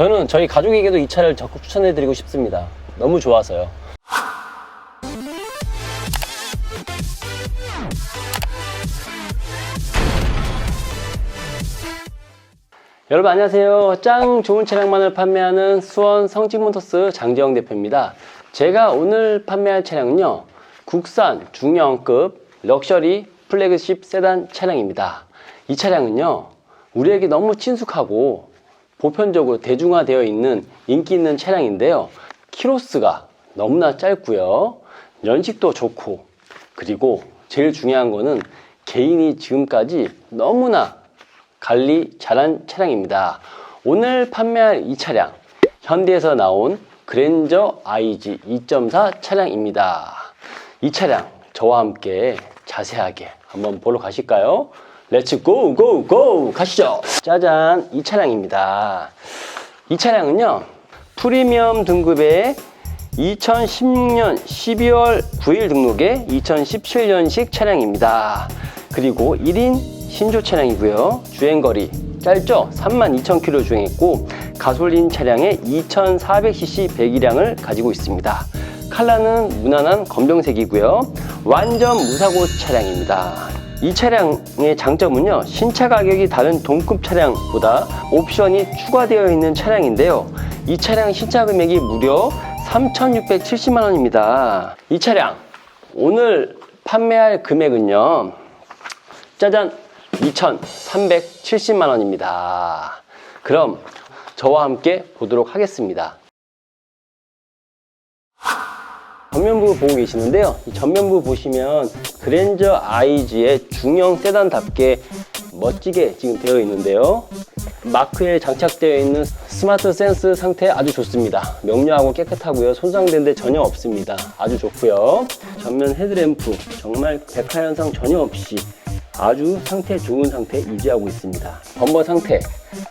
저는 저희 가족에게도 이 차를 적극 추천해드리고 싶습니다. 너무 좋아서요. 여러분 안녕하세요. 짱 좋은 차량만을 판매하는 수원 성진모터스 장재영 대표입니다. 제가 오늘 판매할 차량은요. 국산 중형급 럭셔리 플래그십 세단 차량입니다. 이 차량은요. 우리에게 너무 친숙하고 보편적으로 대중화되어 있는 인기 있는 차량인데요. 키로수가 너무나 짧고요. 연식도 좋고 그리고 제일 중요한 거는 개인이 지금까지 너무나 관리 잘한 차량입니다. 오늘 판매할 이 차량 현대에서 나온 그랜저 IG 2.4 차량입니다. 이 차량 저와 함께 자세하게 한번 보러 가실까요? 렛츠 고 고 고 가시죠. 짜잔 이 차량입니다. 이 차량은요 프리미엄 등급의 2016년 12월 9일 등록의 2017년식 차량입니다. 그리고 1인 신조 차량이고요. 주행거리 짧죠? 32,000km 주행했고 가솔린 차량의 2,400cc 배기량을 가지고 있습니다. 칼라는 무난한 검정색이고요. 완전 무사고 차량입니다. 이 차량의 장점은요, 신차 가격이 다른 동급 차량보다 옵션이 추가되어 있는 차량인데요. 이 차량 신차 금액이 무려 3,670만 원입니다. 이 차량 오늘 판매할 금액은요, 짜잔 2,370만 원입니다. 그럼 저와 함께 보도록 하겠습니다. 전면부 보고 계시는데요. 이 전면부 보시면 그랜저 IG의 중형 세단답게 멋지게 지금 되어 있는데요. 마크에 장착되어 있는 스마트 센스 상태 아주 좋습니다. 명료하고 깨끗하고요. 손상된 데 전혀 없습니다. 아주 좋고요. 전면 헤드램프 정말 백화 현상 전혀 없이 아주 상태 좋은 상태 유지하고 있습니다. 범버 상태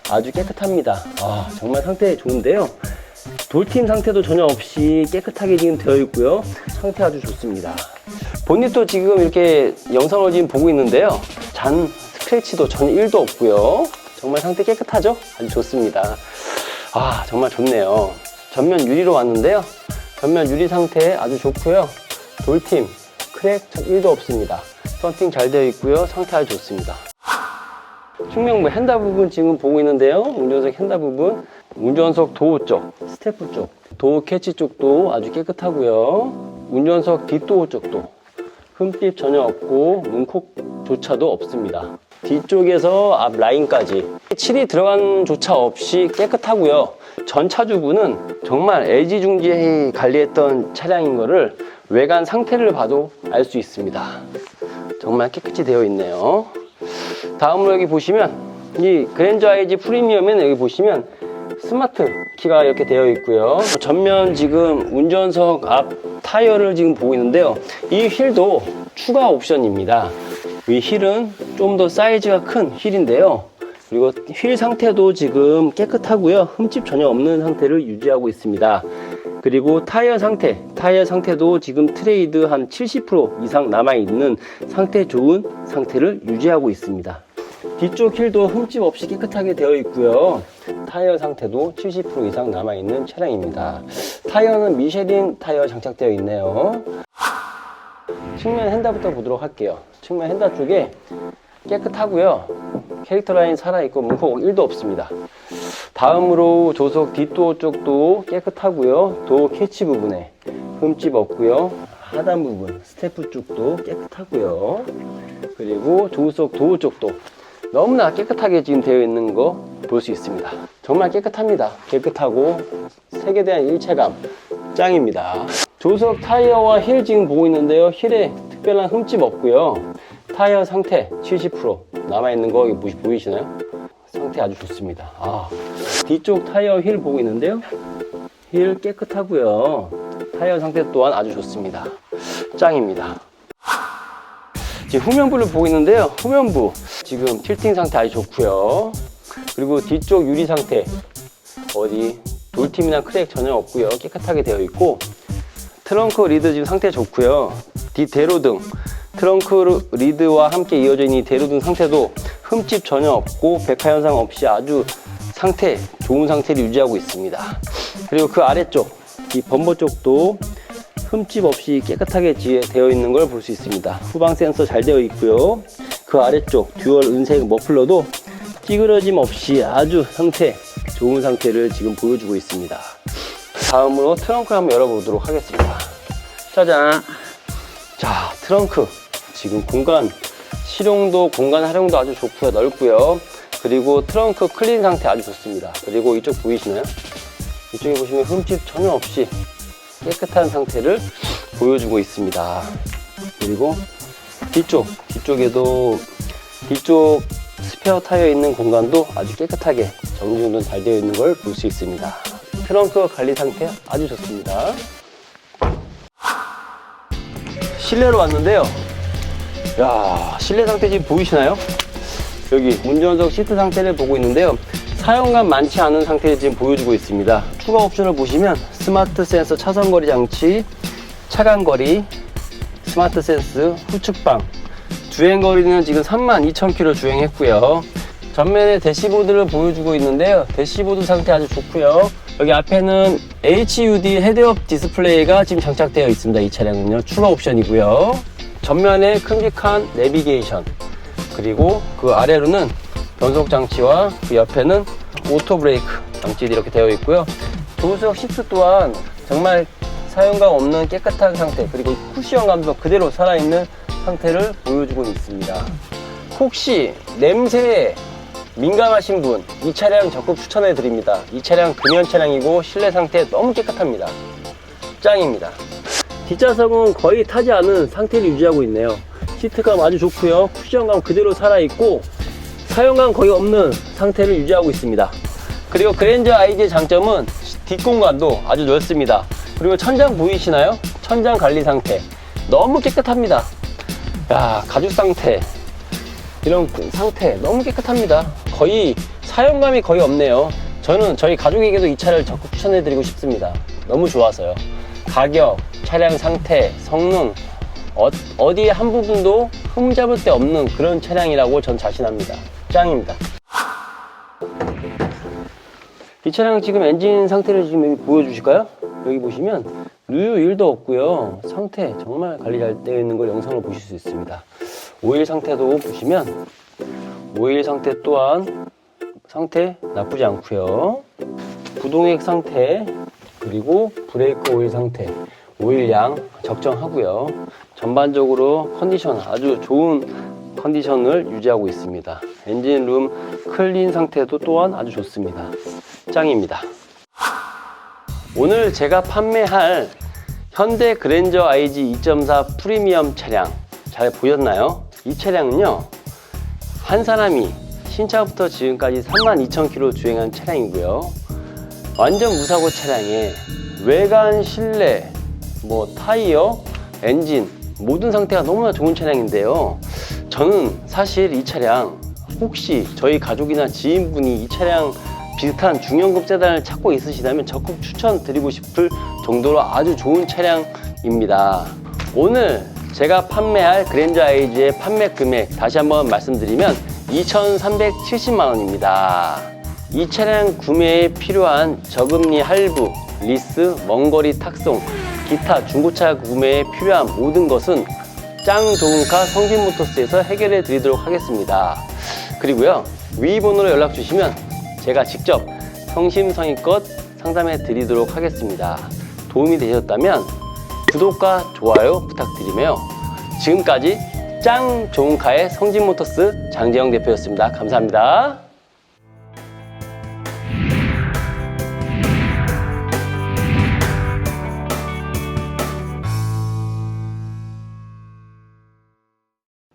아주 깨끗합니다. 아, 정말 상태 좋은데요. 돌팀 상태도 전혀 없이 깨끗하게 지금 되어 있고요. 상태 아주 좋습니다. 본닛도 지금 이렇게 영상을 지금 보고 있는데요. 잔 스크래치도 전혀 1도 없고요. 정말 상태 깨끗하죠? 아주 좋습니다. 아, 정말 좋네요. 전면 유리로 왔는데요. 전면 유리 상태 아주 좋고요. 돌팀, 크랙 1도 없습니다. 썬팅 잘 되어 있고요. 상태 아주 좋습니다. 측면부 핸다 부분 지금 보고 있는데요. 운전석 핸다 부분, 운전석 도어 쪽, 스태프 쪽, 도어 캐치 쪽도 아주 깨끗하고요. 운전석 뒷도어 쪽도 흠집 전혀 없고 문콕조차도 없습니다. 뒤쪽에서 앞 라인까지 칠이 들어간 조차 없이 깨끗하고요. 전 차주분은 정말 애지중지 관리했던 차량인 거를 외관 상태를 봐도 알 수 있습니다. 정말 깨끗이 되어 있네요. 다음으로 여기 보시면 이 그랜저 IG 프리미엄에는 여기 보시면 스마트 키가 이렇게 되어 있고요. 전면 지금 운전석 앞 타이어를 지금 보고 있는데요. 이 휠도 추가 옵션입니다. 이 휠은 좀 더 사이즈가 큰 휠인데요. 그리고 휠 상태도 지금 깨끗하고요. 흠집 전혀 없는 상태를 유지하고 있습니다. 그리고 타이어 상태, 타이어 상태도 지금 트레이드 한 70% 이상 남아있는 상태 좋은 상태를 유지하고 있습니다. 뒤쪽 힐도 흠집 없이 깨끗하게 되어 있고요. 타이어 상태도 70% 이상 남아있는 차량입니다. 타이어는 미쉐린 타이어 장착되어 있네요. 측면 핸다부터 보도록 할게요. 측면 핸다 쪽에 깨끗하고요. 캐릭터 라인 살아있고 문콕 1도 없습니다. 다음으로 조석 뒷도어 쪽도 깨끗하고요. 도어 캐치 부분에 흠집 없고요. 하단 부분 스태프 쪽도 깨끗하고요. 그리고 조석 도어 쪽도 너무나 깨끗하게 지금 되어 있는 거 볼 수 있습니다. 정말 깨끗합니다. 깨끗하고 색에 대한 일체감 짱입니다. 조석 타이어와 힐 지금 보고 있는데요. 힐에 특별한 흠집 없고요. 타이어 상태 70% 남아있는 거 보이시나요? 상태 아주 좋습니다. 아, 뒤쪽 타이어 힐 보고 있는데요. 힐 깨끗하고요. 타이어 상태 또한 아주 좋습니다. 짱입니다. 지금 후면부를 보고 있는데요. 후면부 지금 틸팅 상태 아주 좋고요. 그리고 뒤쪽 유리 상태 어디 돌팀이나 크랙 전혀 없고요. 깨끗하게 되어 있고 트렁크 리드 지금 상태 좋고요. 뒤 대로등 트렁크 리드와 함께 이어져 있는 이 대로등 상태도 흠집 전혀 없고 백화 현상 없이 아주 상태, 좋은 상태를 유지하고 있습니다. 그리고 그 아래쪽, 이 범버 쪽도 흠집 없이 깨끗하게 지- 되어 있는 걸 볼 수 있습니다. 후방 센서 잘 되어 있고요. 그 아래쪽 듀얼 은색 머플러도 찌그러짐 없이 아주 상태 좋은 상태를 지금 보여주고 있습니다. 다음으로 트렁크를 한번 열어보도록 하겠습니다. 짜잔. 자, 트렁크. 지금 공간, 실용도, 공간 활용도 아주 좋고요. 넓고요. 그리고 트렁크 클린 상태 아주 좋습니다. 그리고 이쪽 보이시나요? 이쪽에 보시면 흠집 전혀 없이 깨끗한 상태를 보여주고 있습니다. 그리고 뒤쪽, 뒤쪽에도 뒤쪽 스페어 타이어 있는 공간도 아주 깨끗하게 정리 정돈 잘 되어 있는 걸 볼 수 있습니다. 트렁크 관리 상태 아주 좋습니다. 실내로 왔는데요. 야, 실내 상태 지금 보이시나요? 여기 운전석 시트 상태를 보고 있는데요. 사용감 많지 않은 상태를 지금 보여주고 있습니다. 추가 옵션을 보시면 스마트 센서 차선거리 장치, 차간거리, 스마트 센스, 후측방, 주행거리는 지금 32,000km 주행했고요. 전면에 대시보드를 보여주고 있는데요. 대시보드 상태 아주 좋고요. 여기 앞에는 HUD 헤드업 디스플레이가 지금 장착되어 있습니다. 이 차량은요. 추가 옵션이고요. 전면에 큼직한 내비게이션 그리고 그 아래로는 변속 장치와 그 옆에는 오토 브레이크 장치들이 이렇게 되어 있고요. 조수석 시트 또한 정말 사용감 없는 깨끗한 상태 그리고 쿠션감도 그대로 살아있는 상태를 보여주고 있습니다. 혹시 냄새에 민감하신 분 이 차량 적극 추천해 드립니다. 이 차량 금연 차량이고 실내 상태 너무 깨끗합니다. 짱입니다. 뒷좌석은 거의 타지 않은 상태를 유지하고 있네요. 시트감 아주 좋고요. 쿠션감 그대로 살아있고 사용감 거의 없는 상태를 유지하고 있습니다. 그리고 그랜저 아이즈의 장점은 뒷공간도 아주 넓습니다. 그리고 천장 보이시나요? 천장 관리 상태 너무 깨끗합니다. 야 가죽 상태 이런 상태 너무 깨끗합니다. 거의 사용감이 거의 없네요. 저는 저희 가족에게도 이 차를 적극 추천해 드리고 싶습니다. 너무 좋아서요. 가격, 차량 상태, 성능 어, 어디에 한 부분도 흠잡을 데 없는 그런 차량이라고 전 자신합니다. 짱입니다. 이 차량 지금 엔진 상태를 지금 보여주실까요? 여기 보시면 누유 1도 없고요. 상태 정말 관리 잘 되어 있는 걸 영상으로 보실 수 있습니다. 오일 상태도 보시면 오일 상태 또한 상태 나쁘지 않고요. 구동액 상태 그리고 브레이크 오일 상태 오일 양 적정하고요. 전반적으로 컨디션 아주 좋은 컨디션을 유지하고 있습니다. 엔진 룸 클린 상태도 또한 아주 좋습니다. 짱입니다. 오늘 제가 판매할 현대 그랜저 IG 2.4 프리미엄 차량 잘 보셨나요? 이 차량은요 한 사람이 신차부터 지금까지 32,000km 주행한 차량이고요 완전 무사고 차량에 외관, 실내, 뭐 타이어, 엔진 모든 상태가 너무나 좋은 차량인데요 저는 사실 이 차량 혹시 저희 가족이나 지인분이 이 차량 비슷한 중형급 세단을 찾고 있으시다면 적극 추천드리고 싶을 정도로 아주 좋은 차량입니다. 오늘 제가 판매할 그랜저 아이즈의 판매 금액 다시 한번 말씀드리면 2,370만 원입니다. 이 차량 구매에 필요한 저금리 할부, 리스, 먼거리 탁송, 기타 중고차 구매에 필요한 모든 것은 짱 좋은 카 성진모터스에서 해결해 드리도록 하겠습니다. 그리고요, 위 번호로 연락 주시면 제가 직접 성심성의껏 상담해 드리도록 하겠습니다. 도움이 되셨다면 구독과 좋아요 부탁드리며 지금까지 짱 좋은 카의 성진모터스 장재영 대표였습니다. 감사합니다.